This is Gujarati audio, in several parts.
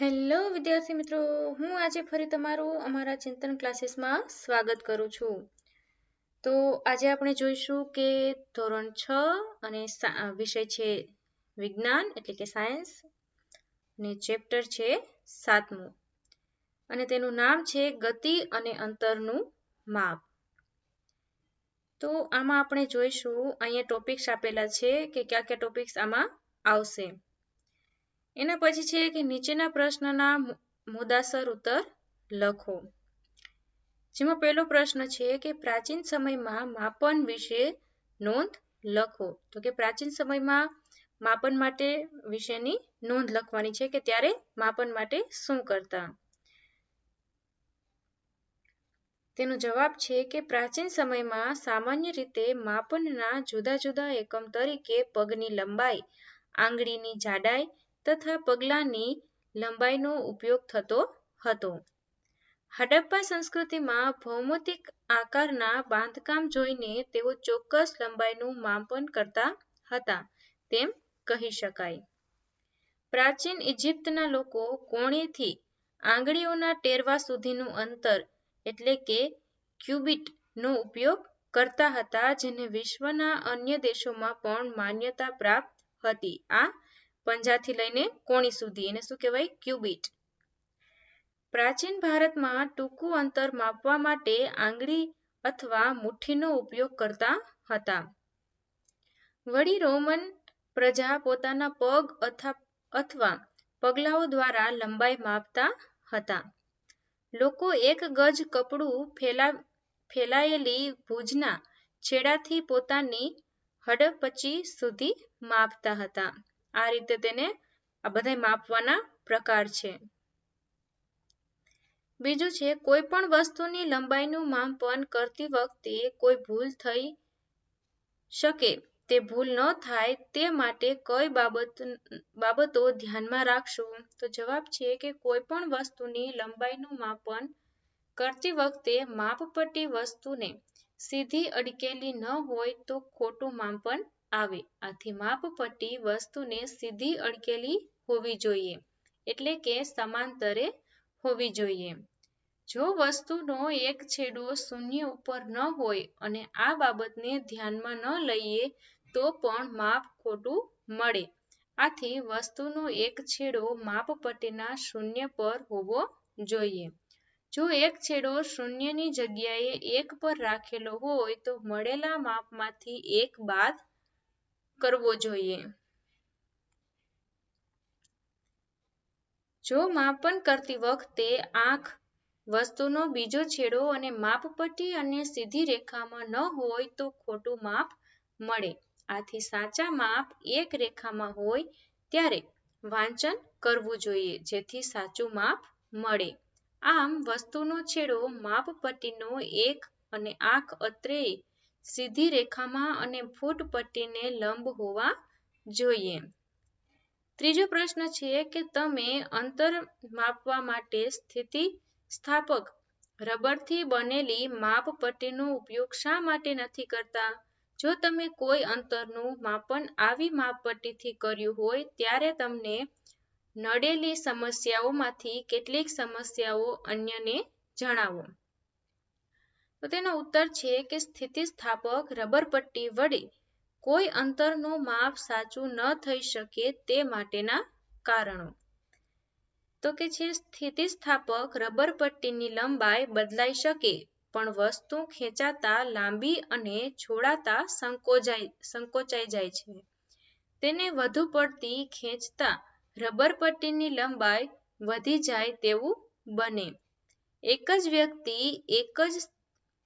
હેલો વિદ્યાર્થી મિત્રો, હું આજે ફરી તમારું અમારા ચિંતન ક્લાસીસમાં સ્વાગત કરું છું. તો આજે આપણે જોઈશું કે ધોરણ છ અને વિષય છે વિજ્ઞાન, એટલે કે સાયન્સ, ને ચેપ્ટર છે સાતમું. અને તેનું નામ છે ગતિ અને અંતરનું માપ. તો આમાં આપણે જોઈશું, અહીંયા ટોપિક્સ આપેલા છે કે કયા કયા ટોપિક્સ આમાં આવશે. એના પછી છે કે નીચેના પ્રશ્નના મુદ્દાસર ઉત્તર લખો. જેમાં પહેલો પ્રશ્ન છે કે પ્રાચીન સમયમાં માપન વિશે નોંધ લખો. તો કે પ્રાચીન સમયમાં માપન માટે વિશેની નોંધ લખવાની છે કે ત્યારે માપન માટે શું કરતા? તેનો જવાબ છે કે પ્રાચીન સમયમાં સામાન્ય રીતે માપનના જુદા જુદા એકમ તરીકે પગની લંબાઈ, આંગળીની જાડાઈ તથા પગલાંની લંબાઈનો ઉપયોગ થતો હતો. હડપ્પા સંસ્કૃતિમાં ભૌમિતિક આકારના બાંધકામ જોઈને તેઓ ચોક્કસ લંબાઈનું માપન કરતા હતા, તેમ કહી શકાય. પ્રાચીન ઇજિપ્તના લોકો કોણેથી આંગળીઓના ટેરવા સુધીનું અંતર, એટલે કે ક્યુબિટ નો ઉપયોગ કરતા હતા, જેને વિશ્વના અન્ય દેશોમાં પણ માન્યતા પ્રાપ્ત હતી. આ પંજાથી લઈને કોણી સુધી, એને શું કહેવાય? ક્યુબિટ. પ્રાચીન ભારતમાં ટૂંકું અંતર માપવા માટે આંગળી અથવા મુઠ્ઠીનો ઉપયોગ કરતા હતા. વળી રોમન પ્રજા પોતાના પગ અથવા પગલાઓ દ્વારા લંબાઈ માપતા હતા. લોકો એક ગજ કપડું ફેલાયેલી ભુજના છેડાથી પોતાની હડપચી સુધી માપતા હતા. આ રીતે તેને આ બધા માપવાના પ્રકાર છે. બીજું છે કોઈ પણ વસ્તુની લંબાઈનું માપન કરતી વખતે કોઈ ભૂલ થઈ શકે, તે ભૂલ ન થાય તે માટે કઈ બાબત, બાબતો ધ્યાનમાં રાખશો? તો જવાબ છે કે કોઈ પણ વસ્તુની લંબાઈનું માપન કરતી વખતે માપપટ્ટી વસ્તુને સીધી અડકેલી ન હોય તો ખોટું માપન આવે. આથી માપપટ્ટી વસ્તુને સીધી અડકેલી હોવી જોઈએ, એટલે કે સમાંતરે હોવી જોઈએ. જો વસ્તુનો એક છેડો શૂન્ય ઉપર ન હોય અને આ બાબતને ધ્યાનમાં ન લઈએ, તો પણ માપ ખોટું મળે. આથી વસ્તુનો એક છેડો માપપટ્ટીના શૂન્ય પર હોવો જોઈએ. જો એક છેડો શૂન્યની જગ્યાએ એક પર રાખેલો હોય, તો મળેલા માપમાંથી એક બાદ કરવો જોઈએ. જો માપન કરતી વખતે આંખ વસ્તુનો બીજો છેડો અને માપપટ્ટી અને સીધી રેખામાં ન હોય તો ખોટું માપ મળે. આથી સાચા માપ એક રેખામાં હોય ત્યારે વાંચન કરવું જોઈએ, જેથી સાચું માપ મળે. આમ વસ્તુનો છેડો, માપપટ્ટીનો એક અને આંખ અત્રેય સીધી રેખામાં અને ફૂટ પટ્ટીને લંબ હોવા જોઈએ. ત્રીજો પ્રશ્ન છે કે તમે અંતર માપવા માટે સ્થિતિ સ્થાપક રબરથી બનેલી માપપટ્ટીનો ઉપયોગ શા માટે નથી કરતા? જો તમે કોઈ અંતરનું માપન આવી માપપટ્ટીથી કર્યું હોય, ત્યારે તમને નડેલી સમસ્યાઓમાંથી કેટલીક સમસ્યાઓ અન્યને જણાવો. તો તેનો ઉત્તર છે કે સ્થિતિસ્થાપક રબરપટ્ટી વડે કોઈ અંતરનું માપ સાચું ન થઈ શકે તે માટેના કારણો. તો કે છે, સ્થિતિસ્થાપક રબરપટ્ટીની લંબાઈ બદલાઈ શકે, પણ વસ્તુ ખેંચાતા, લાંબી અને છોડાતા સંકોચાઈ સંકોચાઈ જાય છે. તેને વધુ પડતી ખેંચતા રબરપટ્ટીની લંબાઈ વધી જાય તેવું બને. એક જ વ્યક્તિ એક જ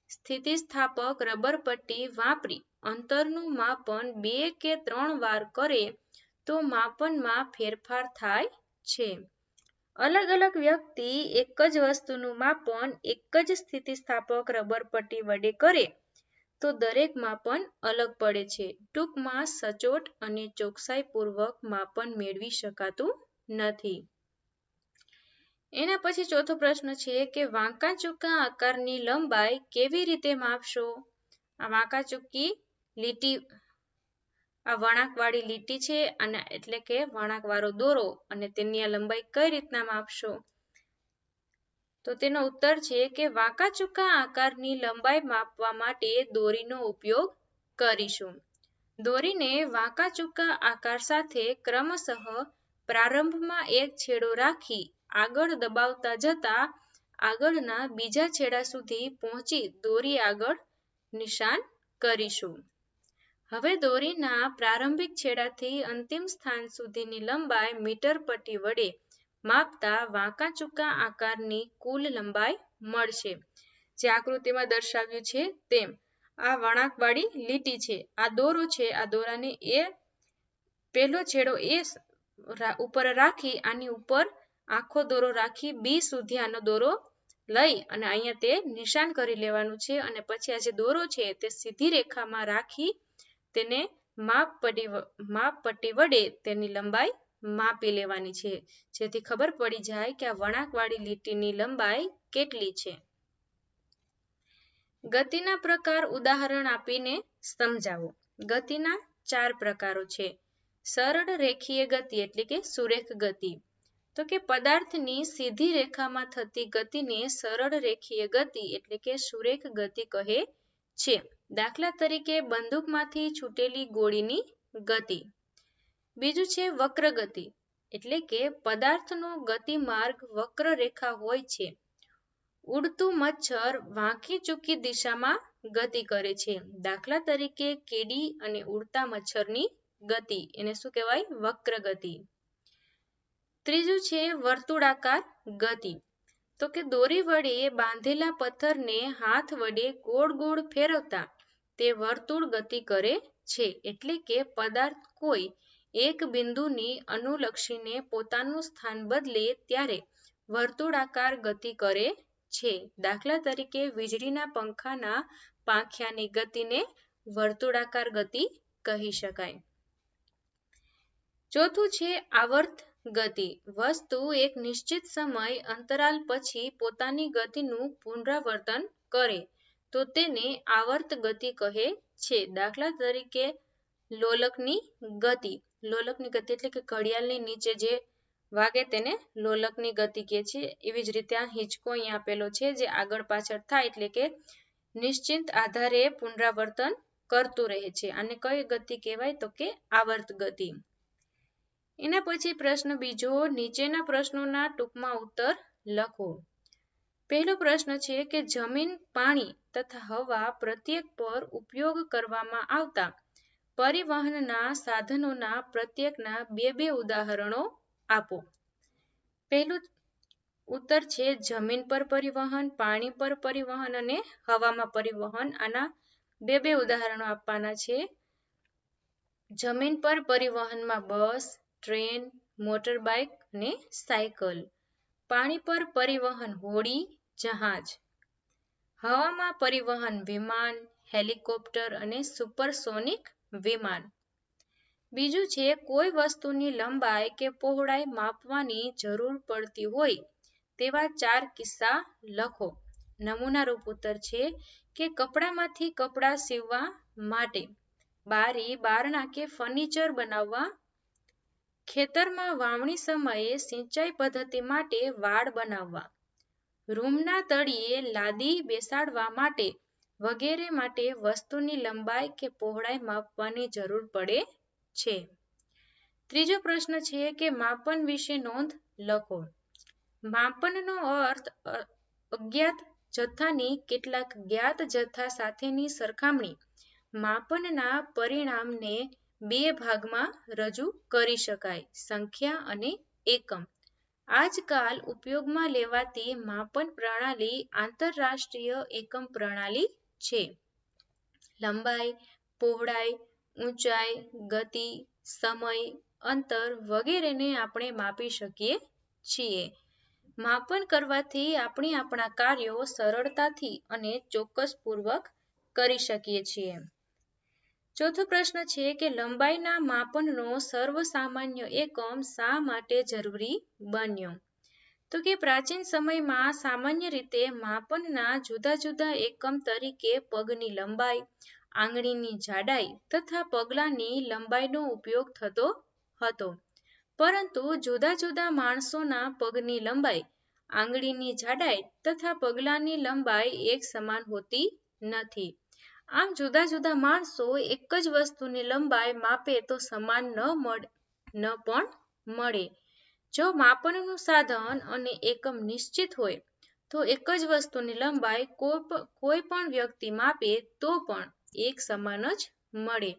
સ્થિતિસ્થાપક રબરપટ્ટી વાપરી અંતરનું માપન બે કે ત્રણ વાર કરે તો માપનમાં ફેરફાર થાય છે. અલગ અલગ વ્યક્તિ એક જ વસ્તુનું માપન એક જ સ્થિતિસ્થાપક રબરપટ્ટી વડે કરે તો દરેક માપન અલગ પડે છે. ટૂંકમાં સચોટ અને ચોકસાઈપૂર્વક માપન મેળવી શકાતું નથી. એના પછી ચોથો પ્રશ્ન છે કે વાંકા ચૂકા આકારની લંબાઈ કેવી રીતે માપશો? આ વાંકા ચૂકી લીટી, આ વળાંકવાળી લીટી છે અને એટલે કે વળાંકવાળો દોરો અને તેની આ લંબાઈ કઈ રીતના માપશો? તો તેનો ઉત્તર છે કે વાંકા ચૂકા આકારની લંબાઈ માપવા માટે દોરીનો ઉપયોગ કરીશું. દોરીને વાંકા ચૂકા આકાર સાથે ક્રમશઃ પ્રારંભમાં એક છેડો રાખી આગળ દબાવતા જતા આગળના બીજા છેડા સુધી પહોંચી દોરી આગળ નિશાન કરીશું. હવે દોરીના પ્રારંભિક છેડાથી અંતિમ સ્થાન સુધીની લંબાઈ મીટર પટ્ટી વડે માપતા વાંકા ચૂકા આકારની કુલ લંબાઈ મળશે. જે આકૃતિમાં દર્શાવ્યું છે તેમ, આ વળાંકવાળી લીટી છે. આ દોરો છે, આ દોરાને એ, પહેલો છેડો એ ઉપર રાખી, આની ઉપર આખો દોરો રાખી, બી સુધી આનો દોરો લઈ અને અહીંયા તે નિશાન કરી લેવાનું છે અને પછી આ જે દોરો છે તે સીધી રેખામાં રાખી તેને માપ પટ્ટી માપ પટ્ટી વડે તેની લંબાઈ માપી લેવાની છે. જેથી ખબર પડી જાય કે આ વળાંકવાળી લીટીની લંબાઈ કેટલી છે. ગતિના પ્રકાર ઉદાહરણ આપીને સમજાવો. ગતિના ચાર પ્રકારો છે. સરળ રેખીય ગતિ એટલે કે સુરેખ ગતિ. તો કે પદાર્થની સીધી રેખામાં થતી ગતિને સરળ રેખીય ગતિ એટલે કે સુરેખ ગતિ કહે છે. દાખલા તરીકે બંદૂકમાંથી છૂટેલી ગોળીની ગતિ. બીજું છે વક્ર ગતિ એટલે કે પદાર્થનો ગતિમાર્ગ વક્ર રેખા હોય છે. ઉડતું મચ્છર વાંકી ચૂકી દિશામાં ગતિ કરે છે. દાખલા તરીકે કીડી અને ઉડતા મચ્છરની ગતિ, એને શું કહેવાય? વક્ર ગતિ. ત્રીજું છે વર્તુળાકાર ગતિ. તો કે દોરી વડે બાંધેલા પથ્થરને હાથ વડે ગોળ ગોળ ફેરવતા તે વર્તુળ ગતિ કરે છે. એટલે કે પદાર્થ કોઈ એક બિંદુની અનુલક્ષીને પોતાનું સ્થાન બદલે ત્યારે વર્તુળાકાર ગતિ કરે છે. દાખલા તરીકે વીજળીના પંખાના પાંખિયાની ગતિને વર્તુળાકાર ગતિ કહી શકાય. ચોથું છે આવર્ત ગતિ વસ્તુ એક નિશ્ચિત સમય અંતરાલ પછી પોતાની ગતિનું પુનરાવર્તન કરે, તો તેને આવર્ત ગતિ કહે છે. દાખલા તરીકે, લોલકની ગતિ. લોલકની ગતિ એટલે કે ઘડિયાળની નીચે જે વાગે તેને લોલકની ગતિ કહે છે. એવી જ રીતે આ હિંચકો અહીં આપેલો છે જે આગળ પાછળ થાય એટલે કે નિશ્ચિત આધારે પુનરાવર્તન કરતું રહે છે. અને કઈ ગતિ કહેવાય? તો કે આવર્ત ગતિ એના પછી પ્રશ્ન બીજો, નીચેના પ્રશ્નોના ટૂંકમાં ઉત્તર લખો. પહેલો પ્રશ્ન છે કે જમીન, પાણી તથા હવા પ્રત્યેક પર ઉપયોગ કરવામાં આવતા પરિવહનના સાધનોના પ્રત્યેકના બે બે ઉદાહરણો આપો. પહેલું ઉત્તર છે જમીન પર પરિવહન, પાણી પર પરિવહન અને હવામાં પરિવહન. આના બે બે ઉદાહરણો આપવાના છે. જમીન પર પરિવહનમાં બસ ટ્રેન, મોટરબાઇક અને સાયકલ. પાણી પર પરિવહન હોડી, જહાજ. હવામાં પરિવહન વિમાન, હેલિકોપ્ટર અને સુપરસોનિક વિમાન. બીજું છે, કોઈ વસ્તુની લંબાઈ કે પહોળાઈ માપવાની જરૂર પડતી હોય તેવા ચાર કિસ્સા લખો. નમૂનારૂપ ઉત્તર છે કે કપડામાંથી કપડાં સીવવા માટે બારી, બારણા કે ફર્નિચર બનાવવા ખેતરમાં વાવણી સમયે સિંચાઈ પદ્ધતિ માટે વાડ બનાવવા. રૂમના તળિયે લાદી બેસાડવા માટે વગેરે માટે વસ્તુની લંબાઈ કે પહોળાઈ માપવાની જરૂર પડે છે. ત્રીજો પ્રશ્ન છે કે માપન વિશે નોંધ લખો. માપનનો અર્થ અજ્ઞાત જથ્થાની કેટલાક જ્ઞાત જથ્થા સાથેની સરખામણી. માપનના પરિણામને બે ભાગમાં રજૂ કરી શકાય, સંખ્યા અને એકમ. આજકાલ ઉપયોગમાં લેવાતી માપન પ્રણાલી આંતરરાષ્ટ્રીય એકમ પ્રણાલી છે. લંબાઈ, પહોળાઈ, ઊંચાઈ, ગતિ, સમય, અંતર વગેરેને આપણે માપી શકીએ છીએ. માપન કરવાથી આપણે આપણા કાર્યો સરળતાથી અને ચોક્કસપૂર્વક કરી શકીએ છીએ. ચોથો પ્રશ્ન છે કે લંબાઈના માપનનો સર્વસામાન્ય એકમ શા માટે જરૂરી બન્યો તો કે પ્રાચીન સમયમાં સામાન્ય રીતે માપનના જુદા જુદા એકમ તરીકે પગની લંબાઈ, આંગળીની જાડાઈ તથા પગલાંની લંબાઈનો ઉપયોગ થતો હતો પરંતુ જુદા જુદા માણસોના પગની લંબાઈ, આંગળીની જાડાઈ તથા પગલાની લંબાઈ એક સમાન હોતી નથી. આમ જુદા જુદા માણસો એક જ વસ્તુની લંબાઈ માપે તો સમાન ન મળે, ન પણ મળે. જો માપનનું સાધન અને એકમ નિશ્ચિત હોય, તો એક જ વસ્તુની લંબાઈ કોઈ પણ વ્યક્તિ માપે તો પણ એક સમાન જ મળે.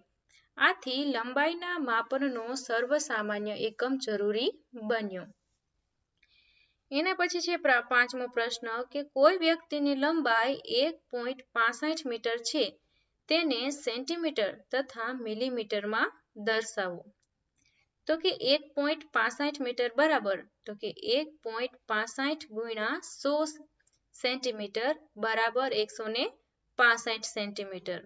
આથી લંબાઈના માપનનો સર્વસામાન્ય એકમ જરૂરી બન્યો. એના પછી છે પાંચમો પ્રશ્ન કે કોઈ વ્યક્તિની લંબાઈ એક પોઈન્ટ પાંસઠ મીટર છે, તેને સેન્ટીમીટર તથા મિલીમીટરમાં દર્શાવો. તો કે એક પોઈન્ટ પાંસઠ મીટર બરાબર, તો કે એક પોઈન્ટ પાંસઠ ગુણ્યા સો સેન્ટીમીટર બરાબર એકસો ને પાંસઠ સેન્ટીમીટર.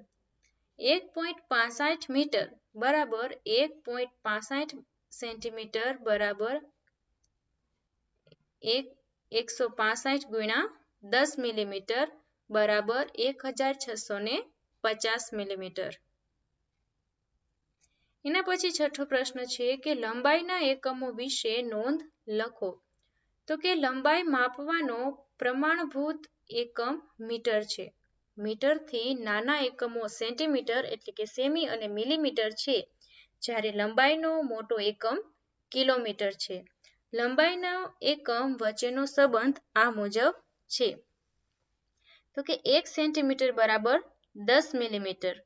એક પોઈન્ટ પાંસઠ મીટર બરાબર એક પોઈન્ટ પાંસઠ સેન્ટીમીટર બરાબર એક, એકસો પાંસઠ ગુણ્યા દસ મિલીમીટર બરાબર એક હજાર છસો ને પચાસ મિલીમીટર. એના પછી છઠ્ઠો પ્રશ્ન છે કે લંબાઈના એકમો વિશે નોંધ લખો. તો કે લંબાઈ માપવાનો પ્રમાણભૂત એકમ મીટર છે. મીટરથી નાના એકમો સેન્ટીમીટર એટલે કે સેમી અને મિલીમીટર છે જ્યારે લંબાઈનો મોટો એકમ કિલોમીટર છે. લંબાઈના એકમ વચ્ચેનો સંબંધ આ મુજબ છે. તો કે એક સેન્ટીમીટર બરાબર દસ મિલીમીટર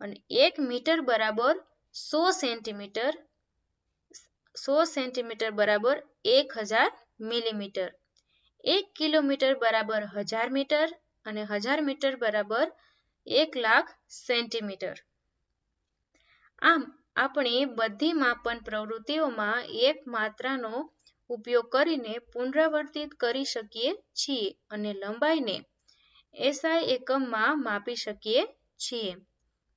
અને એક મીટર બરાબર સો સેન્ટીમીટર સો સેન્ટીમીટર બરાબર એક હજાર મિલીમીટર. એક કિલોમીટર બરાબર હજાર મીટર અને હજાર મીટર બરાબર એક લાખ સેન્ટીમીટર. આમ, આપણે બધી માપન પ્રવૃત્તિઓમાં એક માત્રાનો ઉપયોગ કરીને પુનરાવર્તિત કરી શકીએ છીએ અને લંબાઈને એસઆઈ એકમમાં માપી શકીએ છીએ.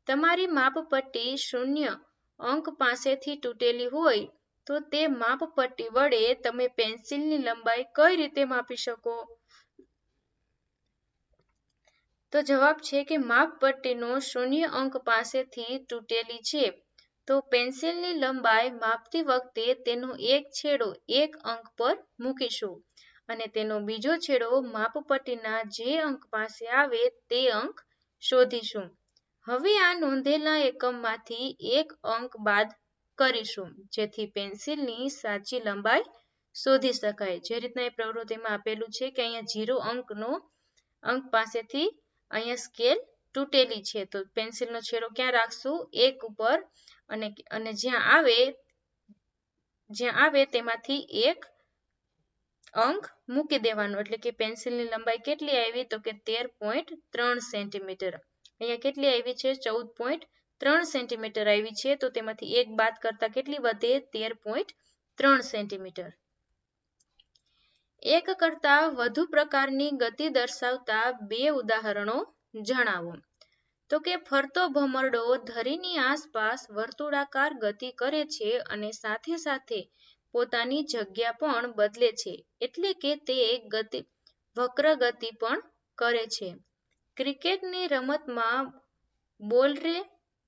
તમારી માપપટ્ટી શૂન્ય અંક પાસેથી તૂટેલી હોય તો તે માપપટ્ટી વડે તમે પેન્સિલની લંબાઈ કઈ રીતે માપી શકો? તો જવાબ છે કે માપપટ્ટીનો શૂન્ય અંક પાસેથી તૂટેલી છે તો પેન્સિલની લંબાઈ માપતી વખતે તેનો એક છેડો એક અંક પર મૂકીશું અને તેનો બીજો છેડો માપપટ્ટીના જે અંક પાસે આવે તે અંક શોધીશું. હવે આ નોંધેલા એકમમાંથી એક અંક બાદ કરીશું, જેથી પેન્સિલની સાચી લંબાઈ શોધી શકાય. જે રીતના એ પ્રવૃત્તિમાં આપેલું છે કે અહીંયા ઝીરો અંકનો અંક પાસેથી અહીંયા સ્કેલ તૂટેલી છે, તો પેન્સિલનો છેડો ક્યાં રાખશું? એક ઉપર અને અને જ્યાં આવે જ્યાં આવે તેમાંથી એક અંક મૂકી દેવાનો. એટલે કે પેન્સિલની લંબાઈ કેટલી આવી? તો કે તેર પોઈન્ટ ત્રણ સેન્ટીમીટર. અહીંયા કેટલી આવી છે? ચૌદ પોઈન્ટ ત્રણ સેન્ટીમીટર આવી છે. તો તેમાંથી એક બાદ કરતા કેટલી વધે? તેર પોઈન્ટ ત્રણ સેન્ટીમીટર. એક કરતા વધુ પ્રકારની ગતિ દર્શાવતા બે ઉદાહરણો જણાવો. તો કે ફરતો ભમરડો ધરીની આસપાસ વર્તુળાકાર ગતિ કરે છે અને સાથે સાથે પોતાની જગ્યા પણ બદલે છે, એટલે કે તે ગતિ, વક્ર ગતિ પણ કરે છે. ક્રિકેટની રમતમાં બોલરે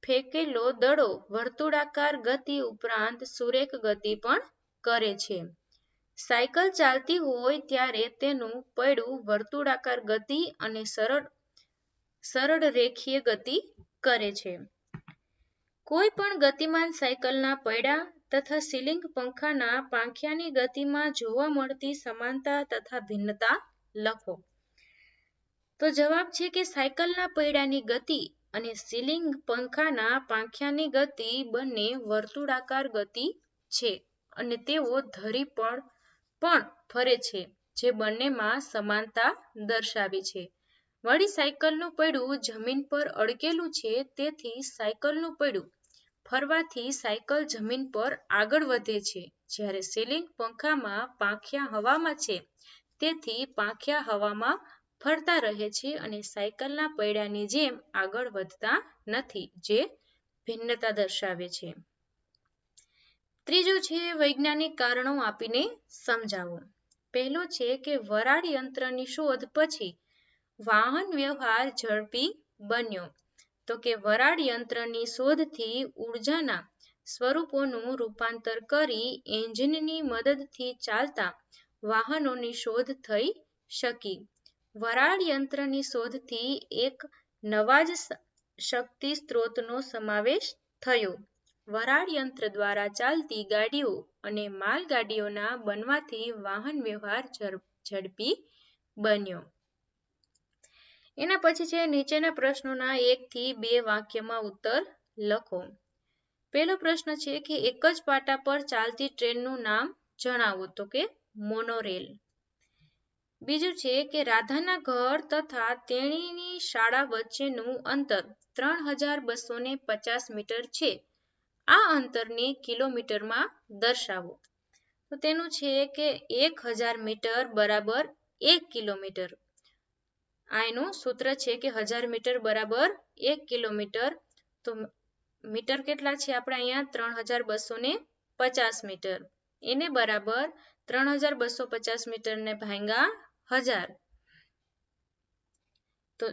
ફેંકેલો દડો વર્તુળાકાર ગતિ ઉપરાંત સુરેખ ગતિ પણ કરે છે. સાયકલ ચાલતી હોય ત્યારે તેનું પૈડું વર્તુળાકાર ગતિ અને સરળ સરળ રેખીય ગતિ કરે છે. કોઈ પણ ગતિમાન સાયકલના પૈડા તથા સીલિંગ પંખાના પાંખિયાની ગતિમાં જોવા મળતી સમાનતા તથા ભિન્નતા લખો. તો જવાબ છે કે સાયકલના પૈડાની ગતિ અને સીલિંગ પંખાના પાંખિયાની ગતિ બંને વર્તુળાકાર ગતિ છે અને તેઓ ધરી પર પણ ફરે છે, જે બંનેમાં સમાનતા દર્શાવી છે. વળી સાયકલનું પૈડું જમીન પર અડકેલું છે, તેથી સાયકલનું પૈડું ફરવાથી સાયકલ જમીન પર આગળ વધે છે જ્યારે સીલિંગ પંખામાં પાંખિયા હવામાં છે, તેથી પાંખિયા હવામાં ફરતા રહે છે અને સાયકલના પૈડાની જેમ આગળ વધતા નથી, જે ભિન્નતા દર્શાવે છે. ત્રીજું છે વૈજ્ઞાનિક કારણો આપીને સમજાવો. પહેલું છે કે વરાળ યંત્રની શોધ પછી વાહન વ્યવહાર ઝડપી બન્યો. તો કે વરાળ યંત્રની શોધથી ઉર્જાના સ્વરૂપોનું રૂપાંતર કરી એન્જિનની મદદથી ચાલતા વાહનોની શોધ થઈ શકી. વરાળ યંત્રની શોધથી એક નવા જ શક્તિ સ્ત્રોતનો સમાવેશ થયો. વરાળ યંત્ર દ્વારા ચાલતી ગાડીઓ અને માલગાડીઓના બનવાથી વાહન વ્યવહાર ઝડપી બન્યો. એના પછી છે નીચેના પ્રશ્નોના એક થી બે વાક્યમાં ઉત્તર લખો. પહેલો પ્રશ્ન છે કે એક જ પાટા પર ચાલતી ટ્રેનનું નામ જણાવો તો કે મોનોરેલ. બીજું છે કે રાધાના ઘર તથા તેણીની શાળા વચ્ચેનું અંતર ત્રણ હજાર બસો ને પચાસ મીટર છે. આ અંતરને કિલોમીટરમાં દર્શાવો. તો તેનું છે કે એક હજાર મીટર બરાબર એક કિલોમીટર. આ સૂત્ર છે કે હજાર મીટર બરાબર એક કિલોમીટર. તો મીટર કેટલા છે આપણે અહીંયા? ત્રણ હજાર બસો ને પચાસ મીટર. એને બરાબર ત્રણ હજાર બસો પચાસ મીટરને ભાંગા હજાર. તો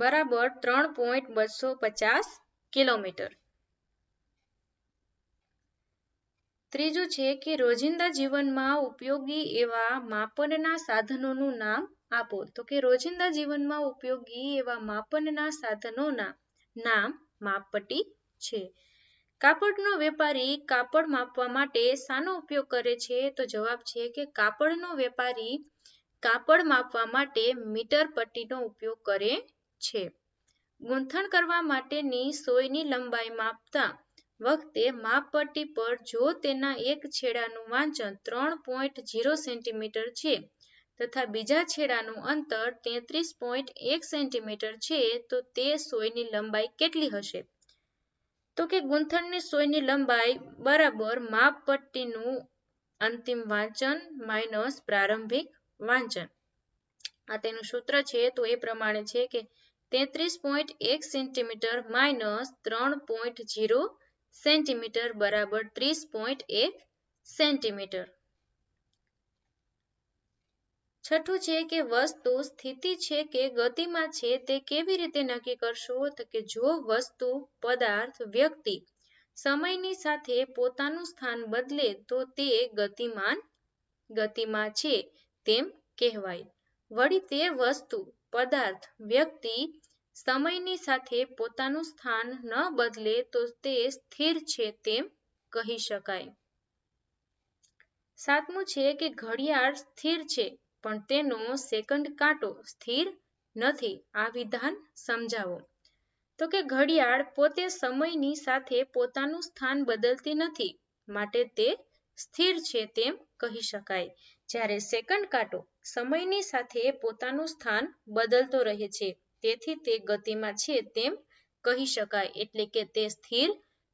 બરાબર ત્રણ પોઈન્ટ બસો પચાસ કિલોમીટર. ત્રીજું છે કે રોજિંદા જીવનમાં ઉપયોગી એવા માપનના સાધનોનું નામ આપો. તો કે રોજિંદા જીવનમાં ઉપયોગી એવા માપનના સાધનોના નામ માપપટ્ટી છે. કાપડનો વેપારી કાપડ માપવા માટે શાનો ઉપયોગ કરે છે? તો જવાબ છે કે કાપડનો વેપારી કાપડ માપવા માટે મીટર પટ્ટીનો ઉપયોગ કરે છે. ગૂંથણ કરવા માટેની સોયની લંબાઈ માપતા વખતે માપપટ્ટી પર જો તેના એક છેડાનું વાંચન ત્રણ પોઈન્ટ ઝીરો સેન્ટીમીટર છે તથા બીજા છેડાનું અંતર તેત્રીસ પોઈન્ટ એક સેન્ટીમીટર છે, તો તે સોયની લંબાઈ કેટલી હશે? તો કે ગૂંથણની સોયની લંબાઈ બરાબર માપપટ્ટીનું અંતિમ વાંચન માઇનસ પ્રારંભિક વાંચન. આ તેનું સૂત્ર છે, તો એ પ્રમાણે છે કે તેત્રીસ પોઈન્ટ એક સેન્ટીમીટર માઇનસ ત્રણ પોઈન્ટ ઝીરો સેન્ટીમીટર બરાબર ત્રીસ પોઈન્ટ એક સેન્ટીમીટર. છઠ્ઠું છે કે વસ્તુ સ્થિતિ છે કે ગતિમાં છે તે કેવી રીતે નક્કી કરશો? તો કે જો વસ્તુ, પદાર્થ, વ્યક્તિ સમયની સાથે પોતાનું સ્થાન બદલે તો તે ગતિમાન, ગતિમાં છે તેમ કહેવાય. વળી તે વસ્તુ, પદાર્થ, વ્યક્તિ સમયની સાથે પોતાનું સ્થાન ન બદલે તો તે સ્થિર છે તેમ કહી શકાય. સાતમું છે કે ઘડિયાળ સ્થિર છે. પણ તેનો સેકન્ડ કાંટો સ્થિર નથી. આ વિધાન સમજાવો. તો કે ઘડિયાળ પોતે સમયની સાથે પોતાનું સ્થાન બદલતી નથી, માટે તે સ્થિર છે તેમ કહી શકાય. જ્યારે સેકન્ડ કાંટો સમયની સાથે પોતાનું સ્થાન બદલતો રહે છે, તેથી તે ગતિમાં છે તેમ કહી શકાય, એટલે કે તે સ્થિર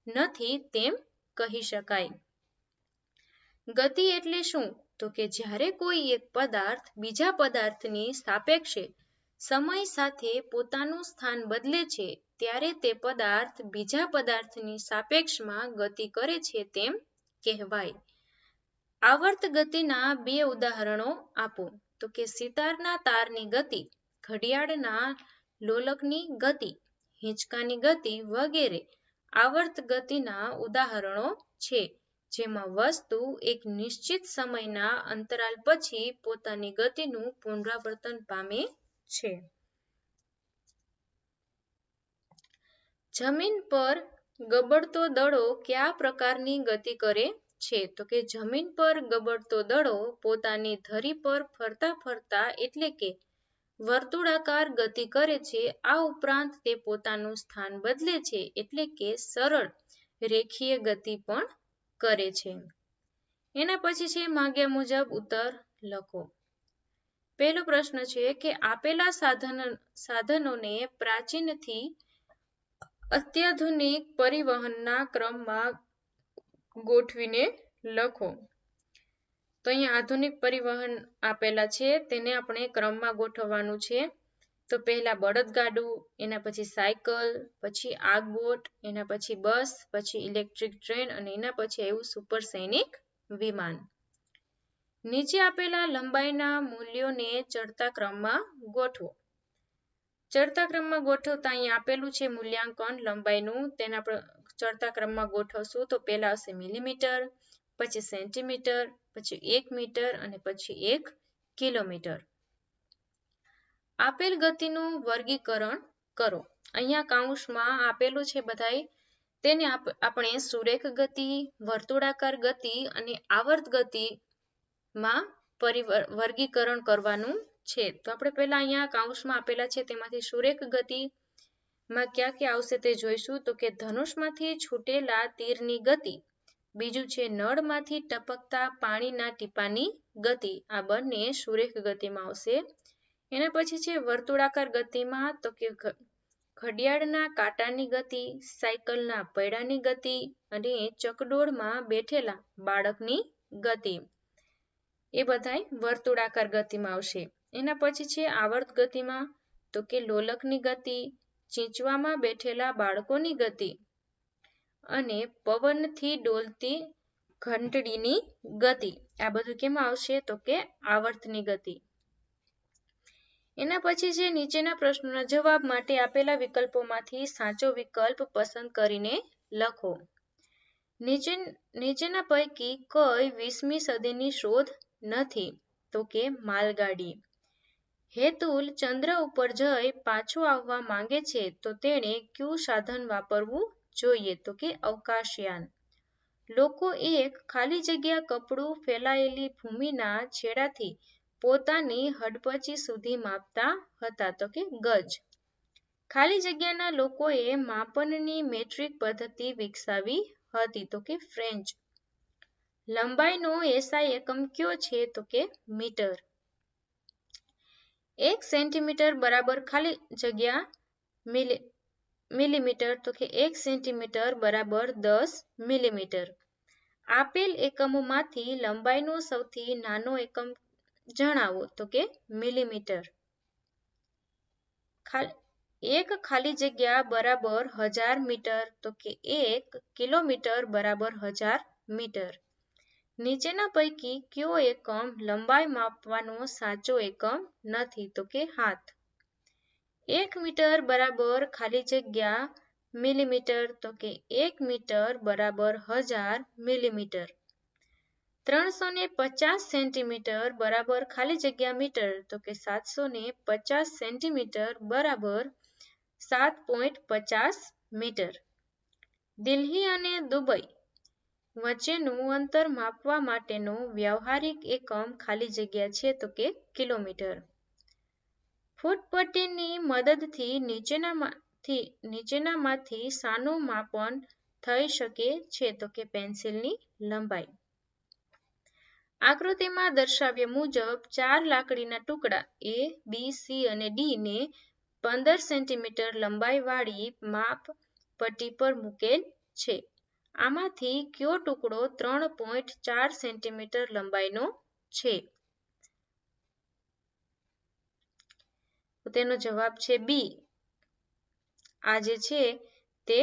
નથી તેમ કહી શકાય. ગતિ એટલે શું? તો કે જ્યારે કોઈ એક પદાર્થ બીજા પદાર્થની સાપેક્ષે સમય સાથે પોતાનું સ્થાન બદલે છે, ત્યારે તે પદાર્થ બીજા પદાર્થની સાપેક્ષમાં ગતિ કરે છે તેમ કહેવાય. આવર્ત ગતિના બે ઉદાહરણો આપો. તો કે સિતારના તારની ગતિ, ઘડિયાળના લોલકની ગતિ, હિંચકાની ગતિ વગેરે આવર્ત ગતિના ઉદાહરણો છે. જેમાં વસ્તુ એક નિશ્ચિત સમયના અંતરાલ પછી પોતાની ગતિનું પુનરાવર્તન પામે છે. જમીન પર ગબડતો દડો કયા પ્રકારની ગતિ કરે છે? તો કે જમીન પર ગબડતો દડો પોતાની ધરી પર ફરતા ફરતા એટલે કે વર્તુળાકાર ગતિ કરે છે. આ ઉપરાંત તે પોતાનું સ્થાન બદલે છે એટલે કે સરળ રેખીય ગતિ પણ કરે છે. એના પછી છે માગ્યા મુજબ ઉત્તર લખો. પહેલો પ્રશ્ન છે કે આપેલા સાધન, સાધનોને પ્રાચીનથી અત્યાધુનિક પરિવહનના ક્રમમાં ગોઠવીને લખો. તો અહીંયા આધુનિક પરિવહન આપેલા છે, તેને આપણે ક્રમમાં ગોઠવવાનું છે. તો પહેલા બળદગાડું એના પછી સાયકલ, પછી આગબોટ, એના પછી બસ, પછી ઇલેક્ટ્રિક ટ્રેન અને એના પછી આવ્યું સુપર સૈનિક વિમાન. નીચે આપેલા લંબાઈના મૂલ્યોને ચડતા ક્રમમાં ગોઠવો. ચડતા ક્રમમાં ગોઠવતા અહીં આપેલું છે મૂલ્યાંકન લંબાઈનું. તેના ચડતા ક્રમમાં ગોઠવશું તો પહેલા હશે મિલીમીટર, પછી સેન્ટીમીટર, પછી એક મીટર અને પછી એક કિલોમીટર. આપેલ ગતિનું વર્ગીકરણ કરો. અહીંયા કાઉન્સમાં આપેલું છે બધાય તેને આપણે સુરેખ ગતિ, વર્તુળાકાર ગતિ અને આવર્ત ગતિમાં વર્ગીકરણ કરવાનું છે. તો આપણે પહેલા અહીંયા કાઉન્સમાં આપેલા છે, તેમાંથી સુરેખ ગતિમાં ક્યાં ક્યાં આવશે તે જોઈશું. તો કે ધનુષમાંથી છૂટેલા તીરની ગતિ, બીજું છે નળમાંથી ટપકતા પાણીના ટીપાની ગતિ. આ બંને સુરેખ ગતિમાં આવશે. એના પછી છે વર્તુળાકાર ગતિમાં તો કે ઘડિયાળના કાંટાની ગતિ, સાયકલના પૈડાની ગતિ અને ચકડોળમાં બેઠેલા બાળકની ગતિ. એ બધાય વર્તુળાકાર ગતિમાં આવશે. એના પછી છે આવર્ત ગતિમાં તો કે લોલકની ગતિ, ચીંચવામાં બેઠેલા બાળકોની ગતિ અને પવનથી ડોલતી ઘંટડીની ગતિ. આ બધું કેમાં આવશે? તો કે આવર્તની ગતિ. એના પછી જે નીચેના પ્રશ્નોના જવાબ માટે આપેલા વિકલ્પોમાંથી સાચો વિકલ્પ પસંદ કરીને લખો. નીચે, નીચેના પૈકી કઈ વીસમી સદીની શોધ નથી, તો કે માલગાડી. હેતુલ ચંદ્ર ઉપર જઈ પાછો આવવા માંગે છે, તો તેણે કયું સાધન વાપરવું જોઈએ, તો કે અવકાશયાન. લોકો એક ખાલી જગ્યા કપડું ફેલાયેલી ભૂમિના છેડાથી પોતાની હડપચી સુધી માપતા હતા. તો કે ગજ. ખાલી જગ્યાના લોકોએ માપનની મેટ્રિક પદ્ધતિ વિકસાવી હતી. તો કે ફ્રેન્ચ. લંબાઈનો એસઆઈ એકમ કયો છે? તો કે મીટર. એક સેન્ટીમીટર બરાબર ખાલી જગ્યા મિલી, મિલીમીટર. તો કે એક સેન્ટીમીટર બરાબર દસ મિલીમીટર. આપેલ એકમોમાંથી લંબાઈનો સૌથી નાનો એકમ જણાવો તો કે મિલીમીટર. એક ખાલી જગ્યા બરાબર હજાર મીટર તો કે એક કિલોમીટર બરાબર હજાર મીટર. નીચેના પૈકી કયો એકમ લંબાઈ માપવાનો સાચો એકમ નથી તો કે હાથ. એક મીટર બરાબર ખાલી જગ્યા મિલીમીટર તો કે એક મીટર બરાબર હજાર મિલીમીટર. ત્રણસો ને પચાસ સેન્ટીમીટર બરાબર ખાલી જગ્યા મીટર, તો કે સાતસો ને પચાસ સેન્ટીમીટર બરાબર સાત પોઈન્ટ પચાસ મીટર. દિલ્હી અને દુબઈ વચ્ચેનું અંતર માપવા માટેનું વ્યવહારિક એકમ ખાલી જગ્યા છે, તો કે કિલોમીટર. ફૂટપટ્ટીની મદદથી નીચેનામાંથી નીચેનામાંથી સાનું માપન થઈ શકે છે, તો કે પેન્સિલની લંબાઈ. આકૃતિમાં દર્શાવ્યા મુજબ ચાર લાકડીના ટુકડા એ બી સી અને ડી ને પંદર સેન્ટીમીટર લંબાઈવાળી માપ પટ્ટી પર મૂકેલ છે. આમાંથી કયો ટુકડો ત્રણ પોઈન્ટ ચાર સેન્ટીમીટર લંબાઈનો છે? તેનો જવાબ છે બી આ જે છે તે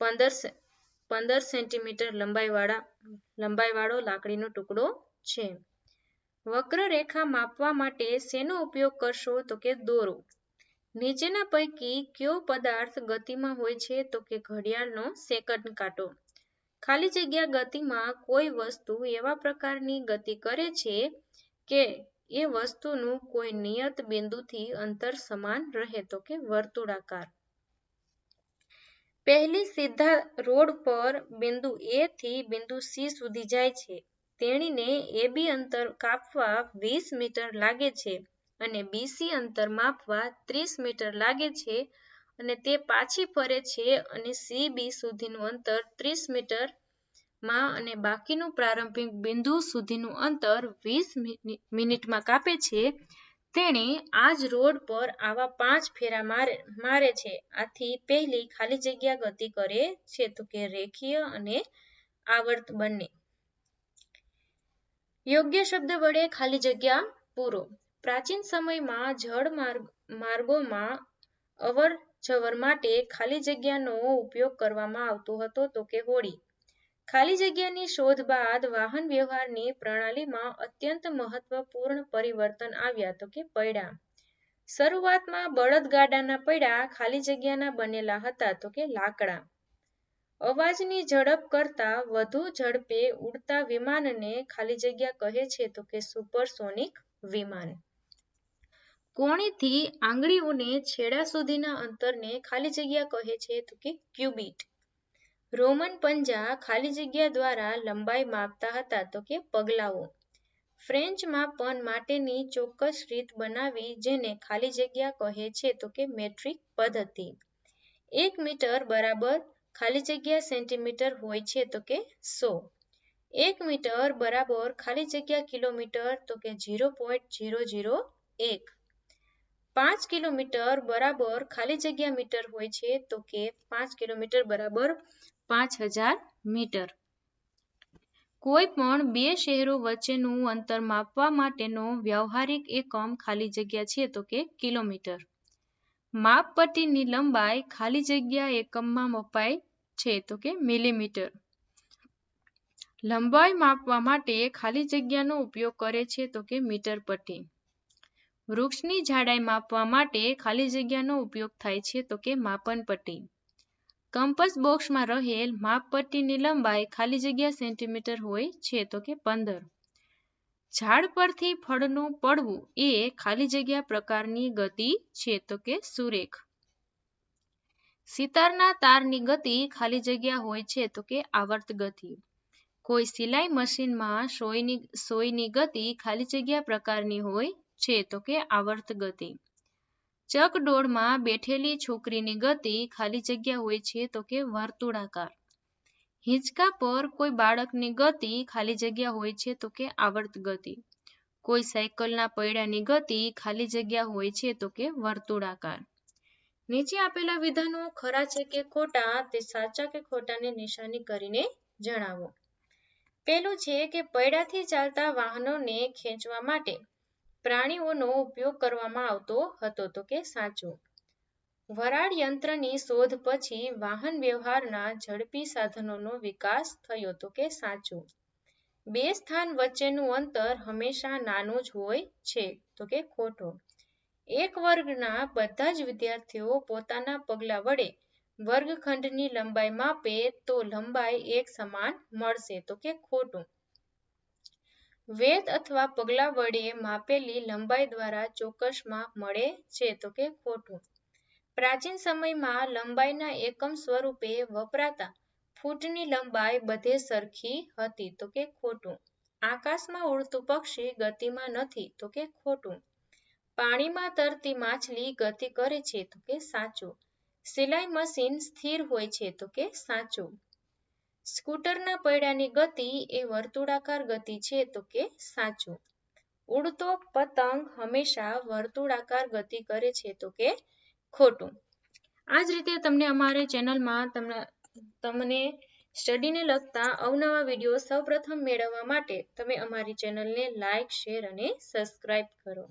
પંદર પંદર સેન્ટીમીટર લંબાઈવાળા, લંબાઈવાળો લાકડીનો ટુકડો છે. વક્રરેખા માપવા માટે શેનો ઉપયોગ કરશો? તો કે દોરો. નીચેના પૈકી કયો પદાર્થ ગતિમાં હોય છે? તો કે ઘડિયાળનો સેકન્ડ કાંટો. ખાલી જગ્યા ગતિમાં કોઈ વસ્તુ એવા પ્રકારની ગતિ કરે છે કે એ વસ્તુનું કોઈ નિયત બિંદુથી અંતર સમાન રહે? તો કે વર્તુળાકાર. પહેલી સીધા રોડ પર બિંદુ એ થી બિંદુ સી સુધી જાય છે. તેણીને એબી અંતર કાપવા વીસ મીટર લાગે છે અને બીસી અંતર માપવા ત્રીસ મીટર લાગે છે અને તે પાછી ફરે છે અને સી બી સુધીનું અંતર ત્રીસ મીટરમાં અને બાકીનું પ્રારંભિક બિંદુ સુધીનું અંતર વીસ મિનિટમાં કાપે છે. તેણે આ જ રોડ પર આવા પાંચ ફેરા મારે મારે છે. આથી પહેલી ખાલી જગ્યા ગતિ કરે છે તો કે રેખીય અને આવર્ત બંને. યોગ્ય શબ્દ વડે ખાલી જગ્યા પૂરો. પ્રાચીન સમયમાં જળ માર્ગ, માર્ગોમાં અવર જવર માટે ખાલી જગ્યાનો ઉપયોગ કરવામાં આવતો હતો તો કે હોડી. ખાલી જગ્યાની શોધ બાદ વાહન વ્યવહારની પ્રણાલીમાં અત્યંત મહત્વપૂર્ણ પરિવર્તન આવ્યા તો કે પૈડા. શરૂઆતમાં બળદગાડાના પૈડા ખાલી જગ્યાના બનેલા હતા તો કે લાકડા. અવાજની ઝડપ કરતા વધુ ઝડપે ઉડતા વિમાનને ખાલી જગ્યા કહે છે તો કે સુપરસોનિક વિમાન. કોણીથી આંગળીઓને છેડા સુધીના અંતરને ખાલી જગ્યા કહે છે તો કે ક્યુબિટ. રોમન પંજા ખાલી જગ્યા દ્વારા લંબાઈ માપતા હતા તો કે પગલાઓ. ફ્રેન્ચ માપન માટેની ચોક્કસ રીત બનાવી જેને ખાલી જગ્યા કહે છે તો કે મેટ્રિક પદ્ધતિ. એક મીટર બરાબર ખાલી જગ્યા સેન્ટીમીટર હોય છે તો કે સો. એક મીટર બરાબર ખાલી જગ્યા કિલોમીટર તો કે ઝીરો પોઈન્ટ ઝીરો ઝીરો એક. પાંચ કિલોમીટર બરાબર ખાલી જગ્યા મીટર હોય છે તો કે પાંચ કિલોમીટર બરાબર પાંચ હજાર મીટર. કોઈ પણ બે શહેરો વચ્ચેનું અંતર માપવા માટેનો વ્યવહારિક એકમ ખાલી જગ્યા છે તો કે કિલોમીટર. માપપટ્ટીની લંબાઈ ખાલી જગ્યા એકમમાં મપાય છે, તો કે મિલીમીટર. લંબાઈ માપવા માટે ખાલી જગ્યાનો ઉપયોગ કરે છે, તો કે મીટર પટ્ટી. વૃક્ષની જાડાઈ માપવા માટે ખાલી જગ્યાનો ઉપયોગ થાય છે, તો કે માપન પટ્ટી. કંપસ બોક્સમાં રહેલ માપપટ્ટીની લંબાઈ ખાલી જગ્યા સેન્ટીમીટર હોય છે, તો કે પંદર. ઝાડ પરથી ફળનું પડવું એ ખાલી જગ્યા પ્રકારની ગતિ છે તો કે સુરેખ. સિતારના તારની ગતિ ખાલી જગ્યા હોય છે તો કે આવર્ત ગતિ. કોઈ સિલાઈ મશીનમાં સોયની સોયની ગતિ ખાલી જગ્યા પ્રકારની હોય છે તો કે આવર્ત ગતિ. ચકડોળમાં બેઠેલી છોકરીની ગતિ ખાલી જગ્યા હોય છે તો કે વર્તુળાકાર. હિંચકા પર કોઈ બાળકની ગતિ ખાલી જગ્યા હોય છે તો કે આવર્ત ગતિ. કોઈ સાયકલના પૈડાની ગતિ ખાલી જગ્યા હોય છે તો કે વર્તુળાકાર. નીચે આપેલા વિધાનો ખરા છે કે ખોટા તે સાચા કે ખોટાને નિશાની કરીને જણાવો. પેલું છે કે પૈડાથી ચાલતા વાહનોને ખેંચવા માટે પ્રાણીઓનો ઉપયોગ કરવામાં આવતો હતો તો કે સાચું. વરાળ યંત્રની શોધ પછી વાહન વ્યવહારના ઝડપી સાધનોનો વિકાસ થયો તો કે સાચું. બે સ્થાન વચ્ચેનું અંતર હંમેશા નાનું જ હોય છે તો કે ખોટું. એક વર્ગના બધા જ વિદ્યાર્થીઓ પોતાના પગલા વડે વર્ગખંડની લંબાઈ માપે તો લંબાઈ એક સમાન મળશે તો કે ખોટું. વેદ અથવા પગલા વડે માપેલી લંબાઈ દ્વારા ચોક્કસ માપ મળે છે તો કે ખોટું. પ્રાચીન સમયમાં લંબાઈના એકમ સ્વરૂપે વપરાતા ફૂટની લંબાઈ બધે સરખી હતી, તો કે ખોટું. આકાશમાં ઉડતું પક્ષી ગતિમાં નથી, તો કે ખોટું. પાણીમાં તરતી માછલી ગતિ કરે છે, તો કે સાચું. સિલાઈ મશીન સ્થિર હોય છે, તો કે સાચું. સ્કૂટરના પૈડાની ગતિ એ વર્તુળાકાર ગતિ છે, તો કે સાચું. ઉડતો પતંગ હંમેશા વર્તુળાકાર ગતિ કરે છે, તો કે ખોટું. આ જ રીતે તમને અમારે ચેનલમાં તમને તમને સ્ટડીને લગતા અવનવા વીડિયો સૌપ્રથમ મેળવવા માટે તમે અમારી ચેનલને લાઇક શેર અને સબસ્ક્રાઇબ કરો.